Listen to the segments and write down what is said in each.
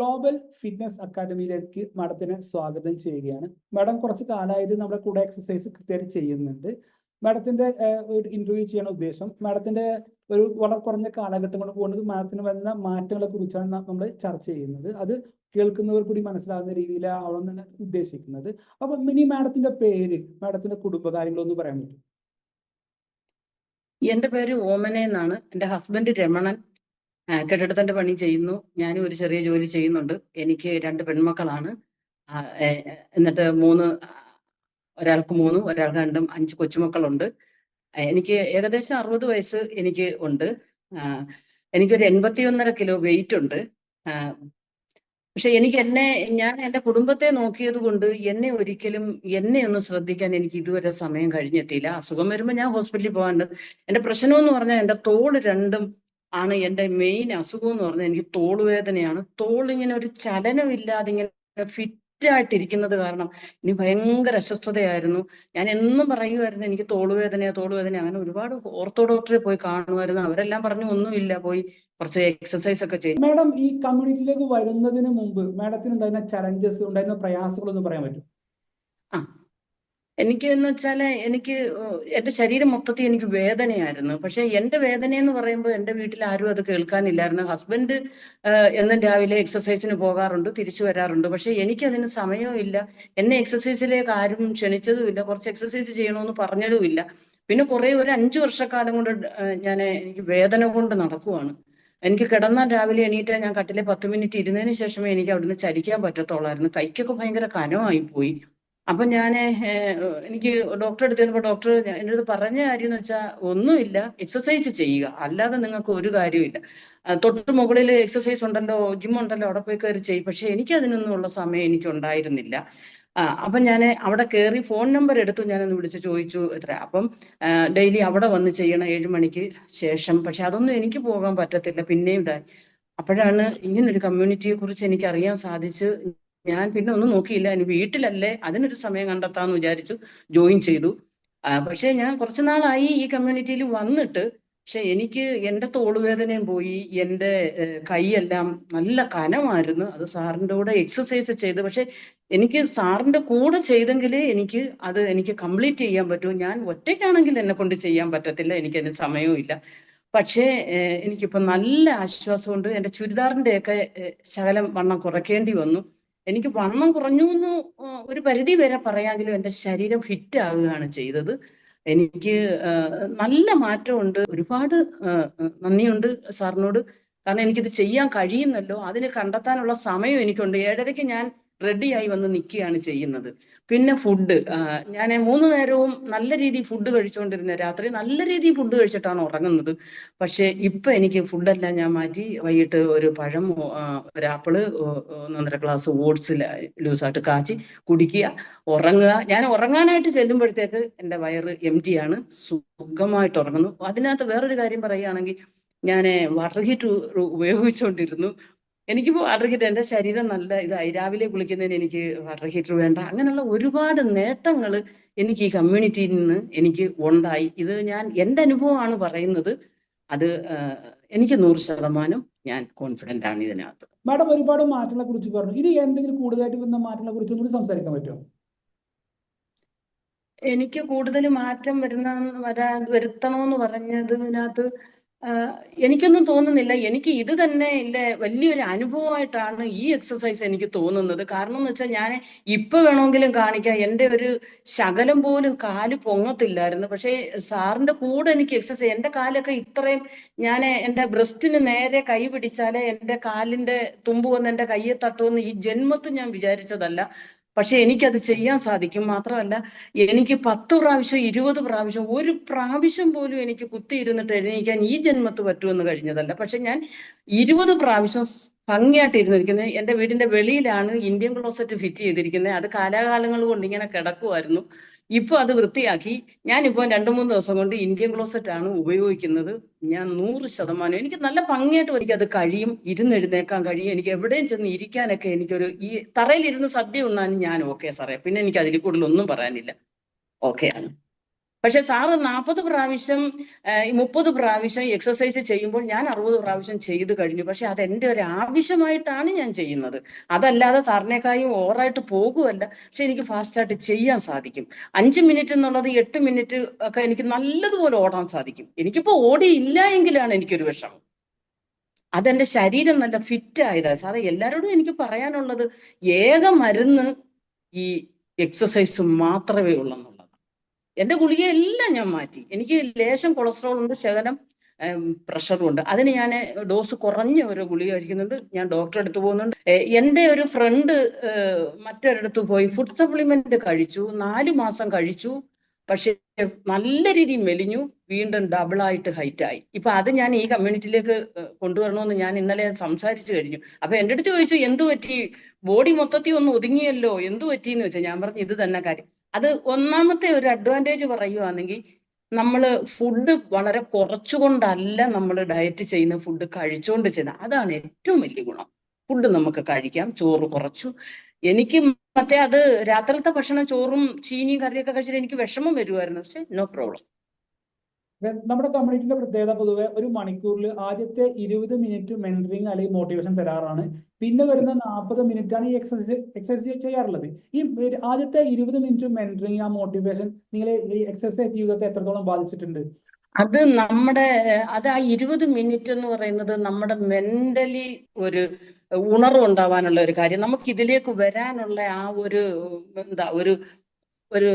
Global fitness അക്കാദമിയിലേക്ക് മാഡത്തിനെ സ്വാഗതം ചെയ്യുകയാണ്. മാഡം കുറച്ച് കാലമായിട്ട് നമ്മുടെ കൂടെ എക്സസൈസ് കൃത്യമായിട്ട് ചെയ്യുന്നുണ്ട്. മാഡത്തിന്റെ ഒരു ഇന്റർവ്യൂ ചെയ്യണ ഉദ്ദേശം മാഡത്തിന്റെ ഒരു വളരെ കുറഞ്ഞ കാലഘട്ടം കൊണ്ട് പോകുന്നത് മാഡത്തിന് വരുന്ന മാറ്റങ്ങളെ കുറിച്ചാണ് നമ്മൾ ചർച്ച ചെയ്യുന്നത്. അത് കേൾക്കുന്നവർ കൂടി മനസ്സിലാകുന്ന രീതിയിലാണ് തന്നെ ഉദ്ദേശിക്കുന്നത്. അപ്പൊ മിനി മാഡത്തിന്റെ പേര് മാഡത്തിന്റെ കുടുംബകാര്യങ്ങളൊന്ന് പറയാൻ പറ്റും എന്റെ പേര് ഓമന എന്നാണ്. എന്റെ ഹസ്ബൻഡ് രമണൻ. കെട്ടിടത്തിന്റെ പണി ചെയ്യുന്നു. ഞാനും ഒരു ചെറിയ ജോലി ചെയ്യുന്നുണ്ട്. എനിക്ക് രണ്ട് പെൺമക്കളാണ്. എന്നിട്ട് മൂന്ന് ഒരാൾക്ക് മൂന്നും ഒരാൾക്ക് രണ്ടും അഞ്ച് കൊച്ചുമക്കളുണ്ട്. എനിക്ക് ഏകദേശം അറുപത് വയസ്സ് എനിക്ക് ഉണ്ട്. എനിക്കൊരു എനിക്കൊരു എൺപത്തിയൊന്നര കിലോ വെയിറ്റ് ഉണ്ട്. പക്ഷെ എനിക്ക് എന്നെ ഞാൻ എന്റെ കുടുംബത്തെ നോക്കിയത് കൊണ്ട് എന്നെ ഒരിക്കലും എന്നെ ഒന്ന് ശ്രദ്ധിക്കാൻ എനിക്ക് ഇതുവരെ സമയം കഴിഞ്ഞെത്തിയില്ല. അസുഖം വരുമ്പോൾ ഞാൻ ഹോസ്പിറ്റലിൽ പോകാറുണ്ട് എന്റെ പ്രശ്നം എന്ന് പറഞ്ഞാൽ എന്റെ തോൾ രണ്ടും ആണ് എന്റെ മെയിൻ അസുഖം എന്ന് പറഞ്ഞാൽ എനിക്ക് തോളുവേദനയാണ്. തോളിങ്ങനെ ഒരു ചലനമില്ലാതെ ഇങ്ങനെ ഫിറ്റ് ആയിട്ടിരിക്കുന്നത് കാരണം ഇനി ഭയങ്കര അസ്വസ്ഥതയായിരുന്നു. ഞാൻ എന്നും പറയുമായിരുന്നു എനിക്ക് തോളുവേദനയാ തോളുവേദന അങ്ങനെ ഒരുപാട് ഓർത്തോ ഡോക്ടറെ പോയി കാണുമായിരുന്നു. അവരെല്ലാം പറഞ്ഞു ഒന്നുമില്ല പോയി കുറച്ച് എക്സസൈസ് ഒക്കെ ചെയ്യും മാഡം ഈ കമ്മ്യൂണിറ്റിയിലേക്ക് വരുന്നതിന് മുമ്പ് മാഡത്തിന് ഉണ്ടായിരുന്ന ചലഞ്ചസ് ഉണ്ടായിരുന്ന പ്രയാസങ്ങളൊന്നും പറയാൻ പറ്റും ആ എനിക്ക് എന്ന് വെച്ചാൽ എനിക്ക് എന്റെ ശരീരം മൊത്തത്തിൽ എനിക്ക് വേദനയായിരുന്നു. പക്ഷെ എന്റെ വേദന എന്ന് പറയുമ്പോൾ എന്റെ വീട്ടിൽ ആരും അത് കേൾക്കാനില്ലായിരുന്നു. ഹസ്ബൻഡ് എന്നും രാവിലെ എക്സസൈസിന് പോകാറുണ്ട് തിരിച്ചു വരാറുണ്ട്. പക്ഷെ എനിക്ക് അതിന് സമയവും ഇല്ല. എന്നെ എക്സസൈസിലേക്ക് ആരും ക്ഷണിച്ചതുമില്ല കുറച്ച് എക്സസൈസ് ചെയ്യണമെന്ന് പറഞ്ഞതുമില്ല പിന്നെ കുറെ ഒരു അഞ്ചു വർഷക്കാലം കൊണ്ട് ഞാൻ എനിക്ക് വേദന കൊണ്ട് നടക്കുവാണ്. എനിക്ക് കിടന്നാൽ രാവിലെ എണീറ്റ് ഞാൻ കട്ടിലെ പത്ത് മിനിറ്റ് ഇരുന്നതിന് ശേഷമേ എനിക്ക് അവിടുന്ന് ചലിക്കാൻ പറ്റത്തുള്ളായിരുന്നു. കൈക്കൊക്കെ ഭയങ്കര കനമായി പോയി അപ്പൊ ഞാൻ എനിക്ക് ഡോക്ടറെ അടുത്ത് ഡോക്ടർ എന്റെ അടുത്ത് പറഞ്ഞ കാര്യം എന്ന് വെച്ചാൽ ഒന്നുമില്ല എക്സസൈസ് ചെയ്യുക. അല്ലാതെ നിങ്ങൾക്ക് ഒരു കാര്യമില്ല തൊട്ട് മുകളിൽ എക്സസൈസ് ഉണ്ടല്ലോ ജിം ഉണ്ടല്ലോ അവിടെ പോയി കയറി ചെയ്യും. പക്ഷെ എനിക്ക് അതിനൊന്നുമുള്ള സമയം എനിക്ക് ഉണ്ടായിരുന്നില്ല. അപ്പൊ ഞാൻ അവിടെ കയറി ഫോൺ നമ്പർ എടുത്തു ഞാനൊന്ന് വിളിച്ച് ചോദിച്ചു എത്ര അപ്പം ഡെയിലി അവിടെ വന്ന് ചെയ്യണം ഏഴ് മണിക്ക് ശേഷം. പക്ഷെ അതൊന്നും എനിക്ക് പോകാൻ പറ്റത്തില്ല. പിന്നെയും ഇതായി അപ്പോഴാണ് ഇങ്ങനൊരു കമ്മ്യൂണിറ്റിയെ കുറിച്ച് എനിക്ക് അറിയാൻ സാധിച്ചു ഞാൻ പിന്നെ ഒന്നും നോക്കിയില്ല. ഇനി വീട്ടിലല്ലേ? അതിനൊരു സമയം കണ്ടെത്താന്ന് വിചാരിച്ചു ജോയിൻ ചെയ്തു. പക്ഷേ ഞാൻ കുറച്ചു നാളായി ഈ കമ്മ്യൂണിറ്റിയിൽ വന്നിട്ട് പക്ഷെ എനിക്ക് എന്റെ തോളുവേദനയും പോയി. എന്റെ കൈയെല്ലാം നല്ല കനമായിരുന്നു. അത് സാറിന്റെ കൂടെ എക്സസൈസ് ചെയ്ത്. പക്ഷെ എനിക്ക് സാറിന്റെ കൂടെ ചെയ്തെങ്കിലേ എനിക്ക് അത് എനിക്ക് കംപ്ലീറ്റ് ചെയ്യാൻ പറ്റൂ. ഞാൻ ഒറ്റയ്ക്കാണെങ്കിൽ എന്നെ കൊണ്ട് ചെയ്യാൻ പറ്റത്തില്ല. എനിക്കതിന് സമയവും ഇല്ല. പക്ഷേ എനിക്കിപ്പോൾ എനിക്കിപ്പോ നല്ല ആശ്വാസമുണ്ട്. എന്റെ ചുരിദാറിന്റെയൊക്കെ ശകലം വണ്ണം കുറയ്ക്കേണ്ടി വന്നു. എനിക്ക് വണ്ണം കുറഞ്ഞു എന്ന് ഒരു പരിധി വരെ പറയാമെങ്കിലും എന്റെ ശരീരം ഫിറ്റ് ആവുകയാണ് ചെയ്തത്. എനിക്ക് നല്ല മാറ്റമുണ്ട്. ഒരുപാട് നന്ദിയുണ്ട് സാറിനോട്. കാരണം എനിക്കിത് ചെയ്യാൻ കഴിയുന്നല്ലോ. അതിന് കണ്ടെത്താനുള്ള സമയം എനിക്കുണ്ട്. ഏഴരയ്ക്ക് ഞാൻ റെഡിയായി വന്ന് നിൽക്കുകയാണ് ചെയ്യുന്നത്. പിന്നെ ഫുഡ് ഞാൻ മൂന്ന് നേരവും നല്ല രീതിയിൽ ഫുഡ് കഴിച്ചുകൊണ്ടിരുന്ന രാത്രി നല്ല രീതിയിൽ ഫുഡ് കഴിച്ചിട്ടാണ് ഉറങ്ങുന്നത്. പക്ഷെ ഇപ്പൊ എനിക്ക് ഫുഡെല്ലാം ഞാൻ മാറ്റി. വൈകിട്ട് ഒരു പഴം ഒരു ആപ്പിൾ ഒന്നൊന്നര ഗ്ലാസ് ഓട്സ് ലൂസായിട്ട് കാച്ചി കുടിക്കുക ഉറങ്ങുക. ഞാൻ ഉറങ്ങാനായിട്ട് ചെല്ലുമ്പോഴത്തേക്ക് എന്റെ വയറ് എം ടി ആണ്. സുഖമായിട്ട് ഉറങ്ങുന്നു. അതിനകത്ത് വേറൊരു കാര്യം പറയുകയാണെങ്കിൽ ഞാൻ വാട്ടർ ഹീറ്റ് ഉപയോഗിച്ചുകൊണ്ടിരുന്നു എനിക്കിപ്പോൾ വാട്ടർ ഹീറ്റർ എന്റെ ശരീരം നല്ല ഇതായി. രാവിലെ കുളിക്കുന്നതിന് എനിക്ക് വാട്ടർ ഹീറ്റർ വേണ്ട. അങ്ങനെയുള്ള ഒരുപാട് നേട്ടങ്ങൾ എനിക്ക് ഈ കമ്മ്യൂണിറ്റിയിൽ നിന്ന് എനിക്ക് ഉണ്ടായി. ഇത് ഞാൻ എന്റെ അനുഭവമാണ് പറയുന്നത്. അത് എനിക്ക് നൂറ് ശതമാനം ഞാൻ കോൺഫിഡന്റ് ആണ് ഇതിനകത്ത്. മാഡം ഒരുപാട് മാറ്റങ്ങളെ കുറിച്ച് പറഞ്ഞു. ഇത് എന്തെങ്കിലും കൂടുതലായിട്ട് വന്ന മാറ്റങ്ങളെ കുറിച്ച് ഒന്നുകൂടി സംസാരിക്കാൻ പറ്റുമോ? എനിക്ക് കൂടുതൽ മാറ്റം വരുന്ന വരാ വരുത്തണമെന്ന് പറഞ്ഞതിനകത്ത് എനിക്കൊന്നും തോന്നുന്നില്ല. എനിക്ക് ഇത് തന്നെ ഇല്ലേ വലിയൊരു അനുഭവമായിട്ടാണ് ഈ എക്സസൈസ് എനിക്ക് തോന്നുന്നത്. കാരണം എന്ന് വെച്ചാൽ ഞാൻ ഇപ്പൊ വേണമെങ്കിലും കാണിക്കാം. എന്റെ ഒരു ശകലം പോലും കാൽ പൊങ്ങത്തില്ലായിരുന്നു. പക്ഷേ സാറിന്റെ കൂടെ എനിക്ക് എക്സസൈസ് എന്റെ കാലൊക്കെ ഇത്രയും ഞാൻ എന്റെ ബ്രസ്റ്റിന് നേരെ കൈ പിടിച്ചാലേ എന്റെ കാലിന്റെ തുമ്പ് വന്ന് എന്റെ കയ്യെ തട്ടുമെന്ന് ഈ ജന്മത്തിൽ ഞാൻ വിചാരിച്ചതല്ല. പക്ഷെ എനിക്കത് ചെയ്യാൻ സാധിക്കും മാത്രമല്ല എനിക്ക് പത്ത് പ്രാവശ്യം ഇരുപത് പ്രാവശ്യം ഒരു പ്രാവശ്യം പോലും എനിക്ക് കുത്തിയിരുന്നിട്ട് എഴുന്നേക്കാൻ ഈ ജന്മത്ത് പറ്റുമെന്ന് കഴിഞ്ഞതല്ല. പക്ഷെ ഞാൻ ഇരുപത് പ്രാവശ്യം ഭംഗിയായിട്ട് ഇരുന്നിരിക്കുന്നത് എന്റെ വീടിന്റെ വെളിയിലാണ് ഇന്ത്യൻ ക്ലോസറ്റ് ഫിറ്റ് ചെയ്തിരിക്കുന്നത്. അത് കാലാകാലങ്ങൾ കൊണ്ട് ഇങ്ങനെ കിടക്കുമായിരുന്നു ഇപ്പൊ അത് വൃത്തിയാക്കി. ഞാനിപ്പോ രണ്ടു മൂന്ന് ദിവസം കൊണ്ട് ഇന്ത്യൻ ക്ലോസറ്റ് ആണ് ഉപയോഗിക്കുന്നത്. ഞാൻ നൂറ് ശതമാനം. എനിക്ക് നല്ല ഭംഗിയായിട്ട് എനിക്ക് അത് കഴിയും. ഇരുന്നെഴുന്നേക്കാൻ കഴിയും. എനിക്ക് എവിടെയും ചെന്ന് ഇരിക്കാനൊക്കെ എനിക്കൊരു ഈ തറയിലിരുന്ന് സദ്യ ഉണ്ണാനും ഞാൻ ഓക്കെ സാറേ. പിന്നെ എനിക്ക് അതിൽ കൂടുതൽ ഒന്നും പറയാനില്ല. ഓക്കെ ആണ് പക്ഷെ സാറ് നാൽപ്പത് പ്രാവശ്യം മുപ്പത് പ്രാവശ്യം എക്സസൈസ് ചെയ്യുമ്പോൾ ഞാൻ അറുപത് പ്രാവശ്യം ചെയ്തു കഴിഞ്ഞു. പക്ഷെ അത് എന്റെ ഒരു ആവശ്യമായിട്ടാണ് ഞാൻ ചെയ്യുന്നത്. അതല്ലാതെ സാറിനേക്കായും ഓവറായിട്ട് പോകുമല്ല പക്ഷെ എനിക്ക് ഫാസ്റ്റായിട്ട് ചെയ്യാൻ സാധിക്കും. അഞ്ച് മിനിറ്റ് എന്നുള്ളത് എട്ട് മിനിറ്റ് ഒക്കെ എനിക്ക് നല്ലതുപോലെ ഓടാൻ സാധിക്കും. എനിക്കിപ്പോ ഓടിയില്ല എങ്കിലാണ് എനിക്കൊരു വിഷമം. അതെന്റെ ശരീരം നല്ല ഫിറ്റ് ആയതാ സാറേ എല്ലാരോടും എനിക്ക് പറയാനുള്ളത് ഏക മരുന്ന് ഈ എക്സസൈസ് മാത്രമേ ഉള്ളെന്നുള്ളതാണ്. എന്റെ ഗുളിക എല്ലാം ഞാൻ മാറ്റി. എനിക്ക് ലേശം കൊളസ്ട്രോൾ ഉണ്ട് ശകലം പ്രഷറും ഉണ്ട്. അതിന് ഞാൻ ഡോസ് കുറഞ്ഞ ഒരു ഗുളിക കഴിക്കുന്നുണ്ട്. ഞാൻ ഡോക്ടറെ അടുത്ത് പോകുന്നുണ്ട്. എന്റെ ഒരു ഫ്രണ്ട് മറ്റൊരിടത്ത് പോയി ഫുഡ് സപ്ലിമെന്റ് കഴിച്ചു. നാല് മാസം കഴിച്ചു. പക്ഷെ നല്ല രീതിയിൽ മെലിഞ്ഞു. വീണ്ടും ഡബിൾ ആയിട്ട് ഹൈറ്റ് ആയി. ഇപ്പൊ അത് ഞാൻ ഈ കമ്മ്യൂണിറ്റിയിലേക്ക് കൊണ്ടുവരണമെന്ന് ഞാൻ ഇന്നലെ സംസാരിച്ചു കഴിഞ്ഞു. അപ്പൊ എന്റെ അടുത്ത് ചോദിച്ചു എന്തു പറ്റി? ബോഡി മൊത്തത്തിൽ ഒന്ന് ഒതുങ്ങിയല്ലോ? എന്തു പറ്റിയെന്ന് വെച്ചാൽ ഞാൻ പറഞ്ഞു ഇത് തന്നെ കാര്യം. അത് ഒന്നാമത്തെ ഒരു അഡ്വാന്റേജ് പറയുവാണെങ്കിൽ നമ്മൾ ഫുഡ് വളരെ കുറച്ചുകൊണ്ടല്ല നമ്മൾ ഡയറ്റ് ചെയ്യുന്ന ഫുഡ് കഴിച്ചുകൊണ്ട് ചെയ്യുന്നത് അതാണ് ഏറ്റവും വലിയ ഗുണം. ഫുഡ് നമുക്ക് കഴിക്കാം ചോറ് കുറച്ചു. എനിക്ക് മറ്റേ അത് രാത്രിയിലത്തെ ഭക്ഷണം ചോറും ചീനിയും കറിയൊക്കെ കഴിച്ചിട്ട് എനിക്ക് വിഷമം വരുമായിരുന്നു പക്ഷെ നോ പ്രോബ്ലം നമ്മുടെ കമ്മ്യൂണിറ്റിന്റെ പ്രത്യേകത പൊതുവെ ഒരു മണിക്കൂറിൽ ആദ്യത്തെ ഇരുപത് മിനിറ്റ് മെന്ററിങ് അല്ലെങ്കിൽ മോട്ടിവേഷൻ തരാറാണ്. പിന്നെ വരുന്ന നാൽപ്പത് മിനിറ്റ് ആണ് ഈ എക്സസൈസ് എക്സസൈസ് ചെയ്യാറുള്ളത്. ഈ ആദ്യത്തെ ഇരുപത് മിനിറ്റ് മെന്ററിങ് ആ മോട്ടിവേഷൻ നിങ്ങളെ ഈ എക്സസൈസ് ജീവിതത്തെ എത്രത്തോളം ബാധിച്ചിട്ടുണ്ട്? അത് നമ്മുടെ അത് ആ ഇരുപത് മിനിറ്റ് എന്ന് പറയുന്നത് നമ്മുടെ മെന്റലി ഒരു ഉണർവ് ഉണ്ടാവാനുള്ള ഒരു കാര്യം. നമുക്ക് ഇതിലേക്ക് വരാനുള്ള ആ ഒരു എന്താ ഒരു ഒരു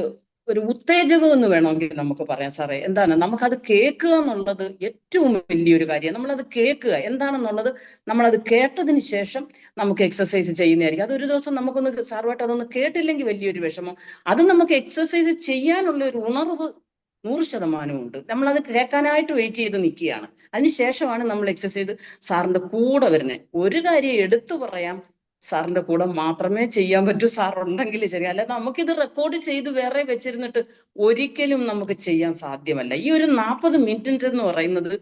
ഒരു ഉത്തേജകം എന്ന് വേണമെങ്കിൽ നമുക്ക് പറയാം സാറേ. എന്താണ്? നമുക്കത് കേൾക്കുക എന്നുള്ളത് ഏറ്റവും വലിയൊരു കാര്യം. നമ്മളത് കേൾക്കുക. എന്താണെന്നുള്ളത് നമ്മളത് കേട്ടതിന് ശേഷം നമുക്ക് എക്സസൈസ് ചെയ്യുന്നതായിരിക്കും. അതൊരു ദിവസം നമുക്കൊന്ന് സാറുമായിട്ട് അതൊന്ന് കേട്ടില്ലെങ്കിൽ വലിയൊരു വിഷമം. അത് നമുക്ക് എക്സസൈസ് ചെയ്യാനുള്ള ഒരു ഉണർവ് നൂറ് ശതമാനവും ഉണ്ട്. നമ്മളത് കേൾക്കാനായിട്ട് വെയിറ്റ് ചെയ്ത് നിൽക്കുകയാണ്. അതിനുശേഷമാണ് നമ്മൾ എക്സസൈസ് സാറിന്റെ കൂടെ വരുന്നത്. ഒരു കാര്യം എടുത്തു പറയാം. സാറിന്റെ കൂടെ മാത്രമേ ചെയ്യാൻ പറ്റൂ സാർ ഉണ്ടെങ്കിൽ ശരി. അല്ലാതെ നമുക്കിത് റെക്കോർഡ് ചെയ്ത് വേറെ വെച്ചിരുന്നിട്ട് ഒരിക്കലും നമുക്ക് ചെയ്യാൻ സാധ്യമല്ല. ഈ ഒരു നാൽപ്പത് മിനിറ്റ് എന്ന് പറയുന്നത്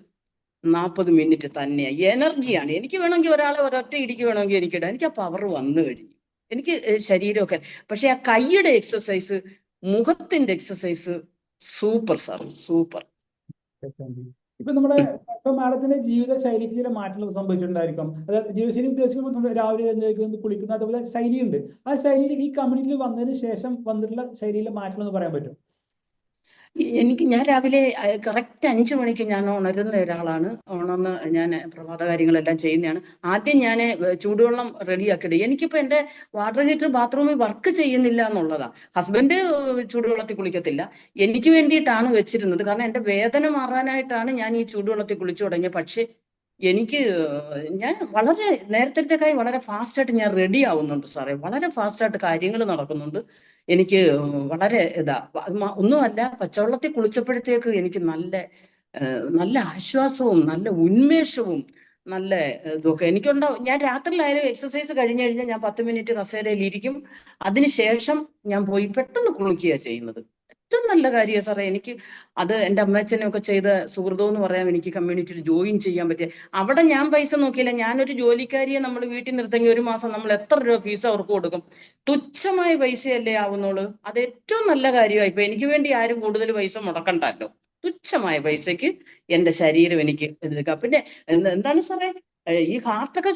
നാൽപ്പത് മിനിറ്റ് തന്നെയാണ് എനർജിയാണ് എനിക്ക് വേണമെങ്കിൽ ഒരാളെ ഒരൊറ്റ ഇടിക്ക് വേണമെങ്കിൽ എനിക്ക് ഇടാം. എനിക്ക് ആ പവർ വന്നു കഴിഞ്ഞു. എനിക്ക് ശരീരമൊക്കെ. പക്ഷെ ആ കൈയുടെ എക്സസൈസ് മുഖത്തിന്റെ എക്സസൈസ് സൂപ്പർ സാർ സൂപ്പർ ഇപ്പൊ നമ്മുടെ ഇപ്പൊ മാഡത്തിന്റെ ജീവിത ശൈലിക്ക് ചില മാറ്റങ്ങൾ സംഭവിച്ചിട്ടുണ്ടായിരിക്കും. അതായത് ജീവിതശൈലി ഉദ്ദേശിക്കുമ്പോൾ നമ്മൾ രാവിലെ എഴുന്നേൽക്കുന്നത് കുളിക്കുന്ന അതുപോലെ ശൈലിയുണ്ട്. ആ ശൈലിയിൽ ഈ കമ്മ്യൂണിറ്റിയിൽ വന്നതിന് ശേഷം വന്നിട്ടുള്ള ശൈലിയിലെ മാറ്റങ്ങൾ എന്ന് പറയാൻ പറ്റും. എനിക്ക് ഞാൻ രാവിലെ കറക്റ്റ് അഞ്ചു മണിക്ക് ഞാൻ ഉണരുന്ന ഒരാളാണ്. ഉണർന്ന് ഞാൻ പ്രഭാത കാര്യങ്ങളെല്ലാം ചെയ്യുന്നതാണ് ആദ്യം ഞാൻ ചൂടുവെള്ളം റെഡിയാക്കിയിട്ട് എനിക്കിപ്പോ എന്റെ വാട്ടർ ഹീറ്റർ ബാത്റൂമിൽ വർക്ക് ചെയ്യുന്നില്ല എന്നുള്ളതാ. ഹസ്ബൻഡ് ചൂടുവെള്ളത്തിൽ കുളിക്കത്തില്ല. എനിക്ക് വേണ്ടിയിട്ടാണ് വെച്ചിരുന്നത്. കാരണം എന്റെ വേദന മാറാനായിട്ടാണ് ഞാൻ ഈ ചൂടുവെള്ളത്തിൽ കുളിച്ചു തുടങ്ങിയത്. പക്ഷേ എനിക്ക് ഞാൻ വളരെ നേരത്തേക്കായി വളരെ ഫാസ്റ്റായിട്ട് ഞാൻ റെഡി ആവുന്നുണ്ട് സാറേ. വളരെ ഫാസ്റ്റായിട്ട് കാര്യങ്ങൾ നടക്കുന്നുണ്ട്. എനിക്ക് വളരെ ഇതാ ഒന്നുമല്ല പച്ചവെള്ളത്തിൽ കുളിച്ചപ്പോഴത്തേക്ക് എനിക്ക് നല്ല നല്ല ആശ്വാസവും നല്ല ഉന്മേഷവും നല്ല ഇതൊക്കെ എനിക്കുണ്ടാവും ഞാൻ രാത്രിയിലായാലും എക്സസൈസ് കഴിഞ്ഞു കഴിഞ്ഞാൽ ഞാൻ പത്ത് മിനിറ്റ് കസേരയിൽ ഇരിക്കും. അതിനുശേഷം ഞാൻ പോയി പെട്ടെന്ന് കുളിക്കുക ചെയ്യുന്നത്. ഏറ്റവും നല്ല കാര്യമാണ് സാറേ. എനിക്ക് അത് എന്റെ അമ്മച്ചനെ ഒക്കെ ചെയ്ത സുഹൃതം എന്ന് പറയാം എനിക്ക് കമ്മ്യൂണിറ്റിയിൽ ജോയിൻ ചെയ്യാൻ പറ്റിയ. അവിടെ ഞാൻ പൈസ നോക്കിയില്ല. ഞാനൊരു ജോലിക്കാരിയെ നമ്മൾ വീട്ടിൽ നിർത്തെങ്കിൽ ഒരു മാസം നമ്മൾ എത്ര രൂപ ഫീസ് അവർക്ക് കൊടുക്കും? തുച്ഛമായ പൈസയല്ലേ ആവുന്നുള്ളൂ. അത് ഏറ്റവും നല്ല കാര്യമായി ഇപ്പൊ എനിക്ക് വേണ്ടി ആരും കൂടുതൽ പൈസ മുടക്കണ്ടല്ലോ. തുച്ഛമായ പൈസക്ക് എന്റെ ശരീരം എനിക്ക് ഇതെടുക്കാം പിന്നെ എന്ത് എന്താണ് സാറേ? ഈ ഹാർട്ടൊക്കെ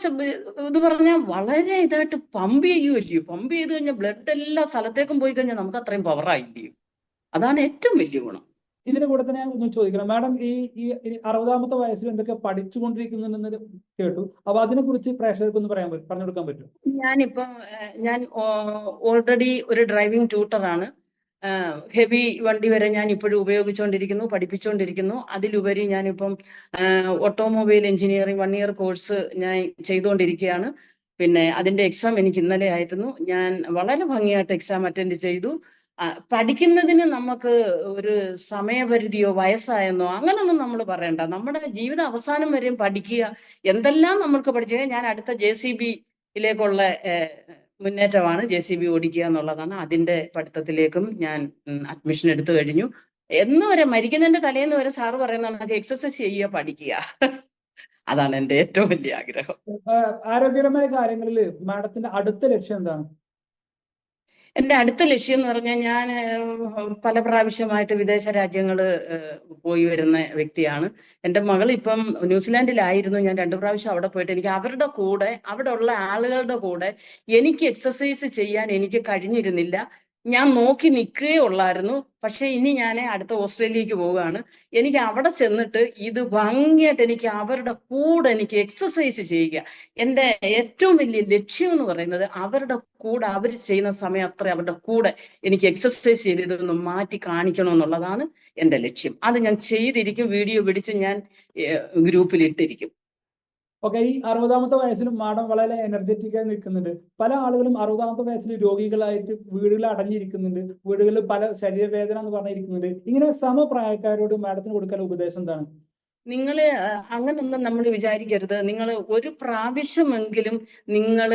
ഇത് പറഞ്ഞാൽ വളരെ ഇതായിട്ട് പമ്പ് ചെയ്യുമല്ലയോ പമ്പ് ചെയ്ത് കഴിഞ്ഞാൽ ബ്ലഡ് എല്ലാ സ്ഥലത്തേക്കും പോയി കഴിഞ്ഞാൽ നമുക്ക് അത്രയും പവറായില്ലയോ അതാണ് ഏറ്റവും വലിയ ഗുണം. ഇതിന്റെ കൂടെ തന്നെ ഒന്ന് ചോദിക്കണം. മാഡം ഈ ഈ അറുപതാമത്തെ വയസ്സിൽ എന്തൊക്കെ പഠിച്ചുകൊണ്ടിരിക്കുന്നുണ്ടെന്ന് കേട്ടു. അപ്പൊ അതിനെ കുറിച്ച് പ്രേക്ഷകർക്ക് ഒന്ന് പറയാൻ പറ്റും പറഞ്ഞു കൊടുക്കാൻ പറ്റും ഞാനിപ്പം ഞാൻ ഓൾറെഡി ഒരു ഡ്രൈവിംഗ് ട്യൂട്ടറാണ്. ഹെവി വണ്ടി വരെ ഞാൻ ഇപ്പോഴും ഉപയോഗിച്ചുകൊണ്ടിരിക്കുന്നു പഠിപ്പിച്ചുകൊണ്ടിരിക്കുന്നു അതിലുപരി ഞാനിപ്പം automobile engineering one year course ഞാൻ ചെയ്തുകൊണ്ടിരിക്കുകയാണ് പിന്നെ അതിന്റെ എക്സാം എനിക്ക് ഇന്നലെ ആയിരുന്നു. ഞാൻ വളരെ ഭംഗിയായിട്ട് എക്സാം അറ്റൻഡ് ചെയ്തു. പഠിക്കുന്നതിന് നമുക്ക് ഒരു സമയപരിധിയോ വയസ്സായെന്നോ അങ്ങനൊന്നും നമ്മൾ പറയണ്ട. നമ്മുടെ ജീവിത അവസാനം വരെയും പഠിക്കുക. എന്തെല്ലാം നമ്മൾക്ക് പഠിച്ചു ഞാൻ അടുത്ത ജെ സി ബിയിലേക്കുള്ള മുന്നേറ്റമാണ് ജെ സി ബി ഓടിക്കുക എന്നുള്ളതാണ് അതിന്റെ പഠിത്തത്തിലേക്കും ഞാൻ അഡ്മിഷൻ എടുത്തു കഴിഞ്ഞു. എന്ന് വരെ മരിക്കുന്നതിന്റെ തലേന്ന് വരെ സാറ് പറയുന്നതാണ് എക്സസൈസ് ചെയ്യുക പഠിക്കുക. അതാണ് എന്റെ ഏറ്റവും വലിയ ആഗ്രഹം. ആരോഗ്യപരമായ കാര്യങ്ങളിൽ മാഡത്തിന്റെ അടുത്ത ലക്ഷ്യം എന്താണ്? എന്റെ അടുത്ത ലക്ഷ്യം എന്ന് പറഞ്ഞാൽ ഞാൻ പല പ്രാവശ്യമായിട്ട് വിദേശ രാജ്യങ്ങൾ പോയി വരുന്ന വ്യക്തിയാണ്. എന്റെ മകൾ ഇപ്പം ന്യൂസിലാൻഡിലായിരുന്നു. ഞാൻ രണ്ടു പ്രാവശ്യം അവിടെ പോയിട്ട് എനിക്ക് അവരുടെ കൂടെ അവിടെ ഉള്ള ആളുകളുടെ കൂടെ എനിക്ക് എക്സസൈസ് ചെയ്യാൻ എനിക്ക് കഴിഞ്ഞിരുന്നില്ല. ഞാൻ നോക്കി നിൽക്കുകയേ ഉള്ളായിരുന്നു പക്ഷെ ഇനി ഞാൻ അടുത്ത ഓസ്ട്രേലിയക്ക് പോവുകയാണ്. എനിക്ക് അവിടെ ചെന്നിട്ട് ഇത് ഭംഗിയായിട്ട് എനിക്ക് അവരുടെ കൂടെ എനിക്ക് എക്സസൈസ് ചെയ്യുക. എന്റെ ഏറ്റവും വലിയ ലക്ഷ്യം എന്ന് പറയുന്നത് അവരുടെ കൂടെ അവർ ചെയ്യുന്ന സമയം അത്ര അവരുടെ കൂടെ എനിക്ക് എക്സസൈസ് ചെയ്ത് ഇതൊന്ന് മാറ്റി കാണിക്കണം എന്നുള്ളതാണ് എന്റെ ലക്ഷ്യം. അത് ഞാൻ ചെയ്തിരിക്കും വീഡിയോ പിടിച്ച് ഞാൻ ഗ്രൂപ്പിൽ ഇട്ടിരിക്കും. ഓക്കെ ഈ അറുപതാമത്തെ വയസ്സിലും മാഡം വളരെ എനർജറ്റിക് ആയി നിൽക്കുന്നുണ്ട്. പല ആളുകളും അറുപതാമത്തെ വയസ്സിൽ രോഗികളായിട്ട് വീടുകളിൽ അടഞ്ഞിരിക്കുന്നുണ്ട്. വീടുകളിൽ പല ശരീരവേദന എന്ന് പറഞ്ഞിരിക്കുന്നുണ്ട്. ഇങ്ങനെ സമപ്രായക്കാരോട് മാഡത്തിന് കൊടുക്കാൻ ഉപദേശം എന്താണ്? നിങ്ങൾ അങ്ങനൊന്നും നമ്മൾ വിചാരിക്കരുത്. നിങ്ങൾ ഒരു പ്രാവശ്യമെങ്കിലും നിങ്ങൾ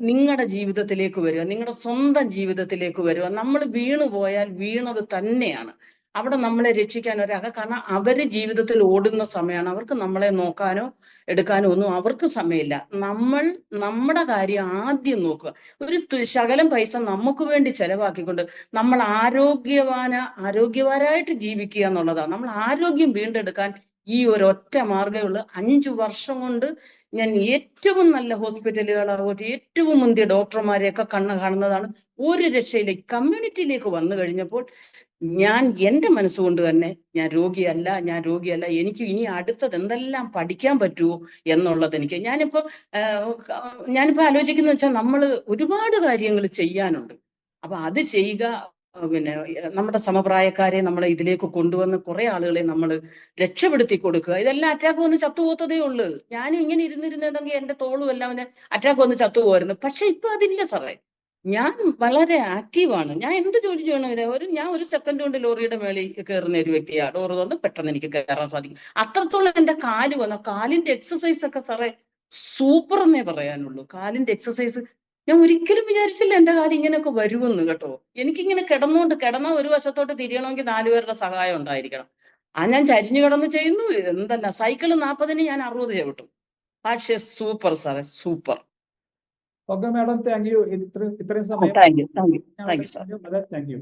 നിങ്ങളുടെ ജീവിതത്തിലേക്ക് വരിക. നിങ്ങളുടെ സ്വന്തം ജീവിതത്തിലേക്ക് വരിക. നമ്മൾ വീണു പോയാൽ വീണത് തന്നെയാണ്. അവിടെ നമ്മളെ രക്ഷിക്കാൻ ഒരാൾക്ക് കാരണം അവർ ജീവിതത്തിൽ ഓടുന്ന സമയമാണ്. അവർക്ക് നമ്മളെ നോക്കാനോ എടുക്കാനോ ഒന്നും അവർക്ക് സമയമില്ല. നമ്മൾ നമ്മുടെ കാര്യം ആദ്യം നോക്കുക. ഒരു ശകലം പൈസ നമുക്ക് വേണ്ടി ചെലവാക്കിക്കൊണ്ട് നമ്മൾ ആരോഗ്യവാന ആരോഗ്യവാനായിട്ട് ജീവിക്കുക എന്നുള്ളതാണ്. നമ്മൾ ആരോഗ്യം വീണ്ടെടുക്കാൻ ഈ ഒരു ഒറ്റ മാർഗമേ ഉള്ളൂ. അഞ്ചു വർഷം കൊണ്ട് ഞാൻ ഏറ്റവും നല്ല ഹോസ്പിറ്റലുകളാകട്ടെ ഏറ്റവും മുന്തിയ ഡോക്ടർമാരെയൊക്കെ കണ്ണ് കാണുന്നതാണ് ഒരു രക്ഷയിലേക്ക് കമ്മ്യൂണിറ്റിയിലേക്ക് വന്നു കഴിഞ്ഞപ്പോൾ ഞാൻ എന്റെ മനസ്സുകൊണ്ട് തന്നെ ഞാൻ രോഗിയല്ല ഞാൻ രോഗിയല്ല എനിക്ക് ഇനി അടുത്തത് എന്തെല്ലാം പഠിക്കാൻ പറ്റുമോ എന്നുള്ളത് എനിക്ക് ഞാനിപ്പോ ഞാനിപ്പോ ആലോചിക്കുന്ന വെച്ചാൽ നമ്മൾ ഒരുപാട് കാര്യങ്ങൾ ചെയ്യാനുണ്ട്. അപ്പൊ അത് ചെയ്യുക പിന്നെ നമ്മുടെ സമപ്രായക്കാരെ നമ്മൾ ഇതിലേക്ക് കൊണ്ടുവന്ന് കുറെ ആളുകളെ നമ്മൾ രക്ഷപ്പെടുത്തി കൊടുക്കുക. ഇതെല്ലാം അറ്റാക്ക് വന്ന് ചത്തുപോത്തതേ ഉള്ളൂ. ഞാനും ഇങ്ങനെ ഇരുന്നിരുന്നതെങ്കിൽ എന്റെ തോളും എല്ലാം അറ്റാക്ക് വന്ന് ചത്തുപോയിരുന്നു പക്ഷെ ഇപ്പൊ അതില്ല സാറേ. ഞാൻ വളരെ ആക്റ്റീവാണ്. ഞാൻ എന്ത് ജോലി ചെയ്യണമെങ്കിലും ഒരു ഞാൻ ഒരു സെക്കൻഡ് കൊണ്ട് ലോറിയുടെ മേളിൽ കയറുന്ന ഒരു വ്യക്തിയാണ്. ഡോറ് പെട്ടെന്ന് എനിക്ക് കയറാൻ സാധിക്കും. അത്രത്തോളം എന്റെ കാൽ വന്നു. കാലിന്റെ എക്സസൈസ് ഒക്കെ സാറേ സൂപ്പർ എന്നേ പറയാനുള്ളൂ. കാലിന്റെ എക്സസൈസ് ഞാൻ ഒരിക്കലും വിചാരിച്ചില്ല എന്റെ കാര്യം ഇങ്ങനെയൊക്കെ വരുമെന്ന് കേട്ടോ. എനിക്കിങ്ങനെ കിടന്നുകൊണ്ട് കിടന്ന ഒരു വശത്തോട്ട് തിരിയണമെങ്കിൽ നാലുപേരുടെ സഹായം ഉണ്ടായിരിക്കണം. ആ ഞാൻ ചരിഞ്ഞു കിടന്ന് ചെയ്യുന്നു. എന്തല്ല സൈക്കിൾ നാൽപ്പതിന് ഞാൻ അറുപത് ചവിട്ടും. പക്ഷേ സൂപ്പർ സാറേ super. Okay madam. Thank you. ഇത്രയും ഇത്രയും സമയം thank you. Thank you thank you sir. Thank you.